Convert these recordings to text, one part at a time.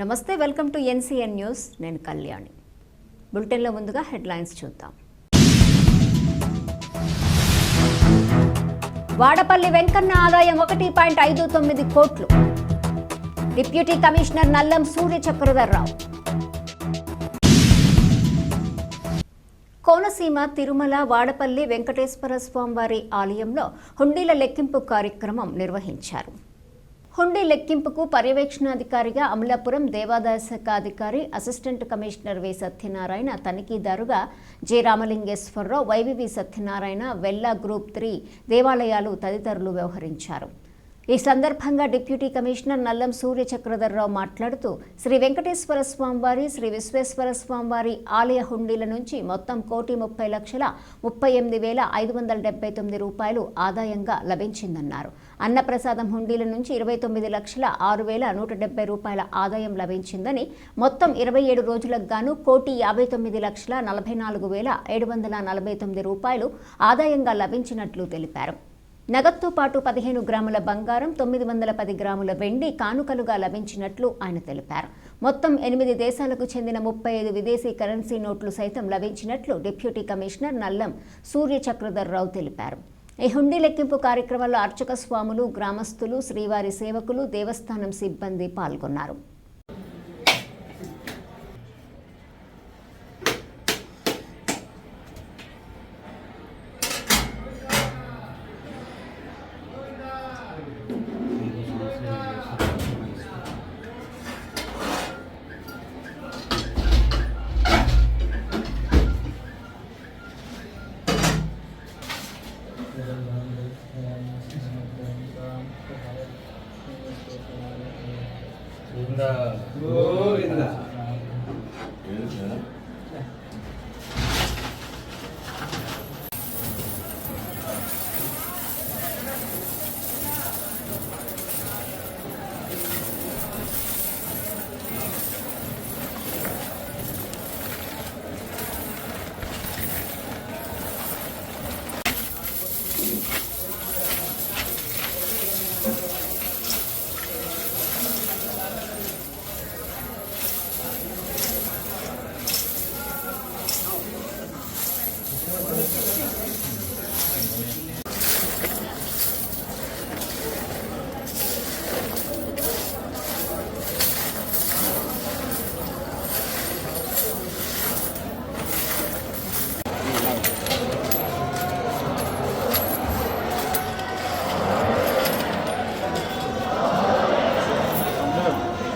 నమస్తే welcome to NCN news. నేను కళ్యాణి. బులెటిన్లో ముందుగా హెడ్లైన్స్ చూద్దాం. వాడపల్లి వెంకన్న ఆదాయం ఒకటి పాయింట్ ఐదు తొమ్మిది కోట్లు. డిప్యూటీ కమిషనర్ నల్లం సూర్య చక్రధర్రావు కోనసీమ తిరుమల వాడపల్లి వెంకటేశ్వర స్వామివారి ఆలయంలో హుండీల లెక్కింపు కార్యక్రమం నిర్వహించారు. హుండీ లెక్కింపుకు పర్యవేక్షణాధికారిగా అమలాపురం దేవాదాయ శాఖ అధికారి assistant commissioner V Satyanarayana తనిఖీదారుగా J Ramalingeswararao YVV Satyanarayana Vella group three దేవాలయాలు తదితరులు వ్యవహరించారు. ఈ సందర్భంగా డిప్యూటీ కమిషనర్ నల్లం సూర్య చక్రధర్రావు మాట్లాడుతూ శ్రీ వెంకటేశ్వర స్వామివారి శ్రీ విశ్వేశ్వర స్వామివారి ఆలయ హుండీల నుంచి మొత్తం కోటి ముప్పై లక్షల ముప్పై ఎనిమిది వేల ఐదు వందల డెబ్బై తొమ్మిది రూపాయలు ఆదాయంగా లభించిందన్నారు. అన్నప్రసాదం హుండీల నుంచి ఇరవై తొమ్మిది లక్షల ఆరు వేల నూట డెబ్బై రూపాయల ఆదాయం లభించిందని మొత్తం ఇరవై ఏడు రోజులకు గాను కోటి యాభై తొమ్మిది లక్షల నలభై నాలుగు వేల ఏడు వందల నలభై తొమ్మిది రూపాయలు ఆదాయంగా లభించినట్లు తెలిపారు. నగదుతో పాటు పదిహేను గ్రాముల బంగారం తొమ్మిది వందల పది గ్రాముల వెండి కానుకలుగా లభించినట్లు ఆయన తెలిపారు. మొత్తం ఎనిమిది దేశాలకు చెందిన ముప్పై ఐదు విదేశీ కరెన్సీ నోట్లు సైతం లభించినట్లు డిప్యూటీ కమిషనర్ నల్లం సూర్య చక్రధర్రావు తెలిపారు. ఈ హుండీ లెక్కింపు కార్యక్రమంలో అర్చక స్వాములు గ్రామస్తులు శ్రీవారి సేవకులు దేవస్థానం సిబ్బంది పాల్గొన్నారు. ಗೋವಿಂದ ಗೋವಿಂದ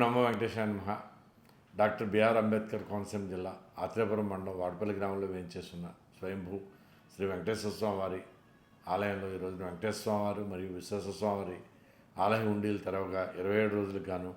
నమ్మ వెంకటేశ్వర మహా డాక్టర్ బిఆర్ అంబేద్కర్ కోనసీమ జిల్లా ఆత్రేపురం మండలం వాడపల్లి గ్రామంలో వేయించేస్తున్న స్వయంభూ శ్రీ వెంకటేశ్వర స్వామివారి ఆలయంలో ఈరోజు వెంకటేశ్వర స్వామివారు మరియు విశ్వేశ్వర స్వామివారి ఆలయ ఉండీలు తెరవగా ఇరవై ఏడు రోజులకు గాను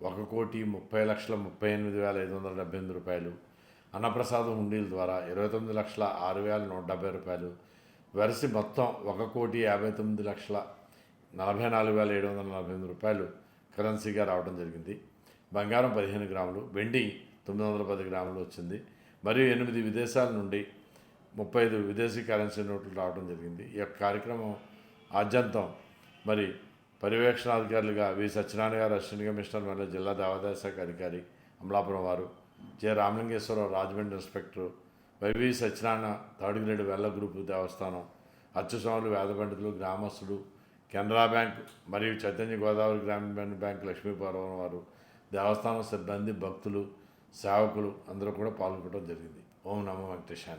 ఒక కోటి ముప్పై లక్షల ముప్పై ఎనిమిది వేల ఐదు వందల డెబ్బై ఎనిమిది రూపాయలు అన్నప్రసాదం హుండీల ద్వారా ఇరవై తొమ్మిది లక్షల ఆరు వేల నూట డెబ్బై రూపాయలు వెరసి మొత్తం ఒక కోటి యాభై తొమ్మిది లక్షల నలభై నాలుగు వేల ఏడు వందల నలభై ఎనిమిది రూపాయలు కరెన్సీగా రావడం జరిగింది. బంగారం పదిహేను గ్రాములు వెండి తొమ్మిది వందల పది గ్రాములు వచ్చింది. మరియు ఎనిమిది విదేశాల నుండి ముప్పై ఐదు విదేశీ కరెన్సీ నోట్లు రావడం జరిగింది. ఈ యొక్క కార్యక్రమం ఆద్యంతం మరి పర్యవేక్షణాధికారులుగా వి సత్యనారాయణ గారు అసిస్టెంట్ కమిషనర్ మరియు జిల్లా దేవాదాయ శాఖ అధికారి అమలాపురం వారు J. Ramalingeswararao Rajahmundry inspector YV Satyanarayana third grade Vella group దేవస్థానం అచ్చుస్వాములు వేద పండితులు గ్రామస్తులు కెనరా బ్యాంక్ మరియు చైతన్య గోదావరి గ్రామీణ బ్యాంక్ లక్ష్మీపురం వారు దేవస్థానం సిబ్బంది భక్తులు సేవకులు అందరూ కూడా పాల్గొనడం జరిగింది. ఓం నమో వెంకటేశాయ